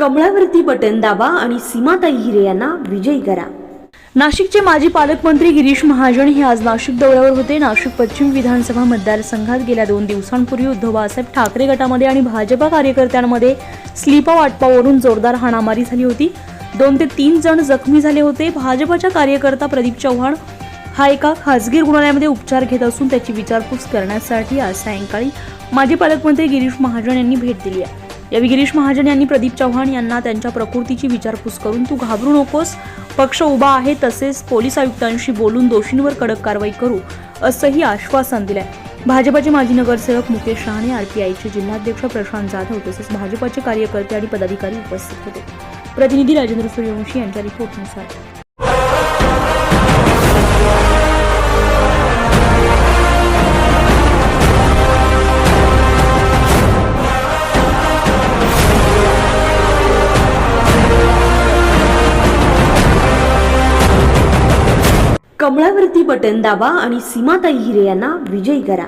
कमळावरती button दाबा आणि सीमाताई हिरे यांना विजयी करा. नाशिकचे माजी पालकमंत्री गिरीश महाजन हे आज नाशिक दौऱ्यावर होते. नाशिक पश्चिम विधानसभा मतदारसंघात गेल्या दोन दिवसांपूर्वी उद्धव बाळासाहेब ठाकरे गटामध्ये आणि भाजपा कार्यकर्त्यांमध्ये स्लिपा वाटपावरून जोरदार हाणामारी झाली होती. दोन ते तीन जण जखमी झाले होते. भाजपाच्या कार्यकर्ता प्रदीप चव्हाण हा एका खासगी रुग्णालयामध्ये उपचार घेत असून त्याची विचारपूस करण्यासाठी आज सायंकाळी माजी पालकमंत्री गिरीश महाजन यांनी भेट दिली आहे. यावेळी गिरीश महाजन यांनी प्रदीप चव्हाण यांना त्यांच्या प्रकृतीची विचारपूस करून तू घाबरू नकोस पक्ष उभा आहे तसेच पोलीस आयुक्तांशी बोलून दोषींवर कडक कारवाई करू असंही आश्वासन दिलंय. भाजपाचे माजी नगरसेवक मुकेश शहाणे आरपीआयचे जिल्हाध्यक्ष प्रशांत जाधव तसेच भाजपाचे कार्यकर्ते आणि पदाधिकारी उपस्थित होते. प्रतिनिधी राजेंद्र सूर्यवंशी यांच्या रिपोर्टनुसार कमळावरती बटन दाबा आणि सीमाताई हिरे यांना विजयी करा.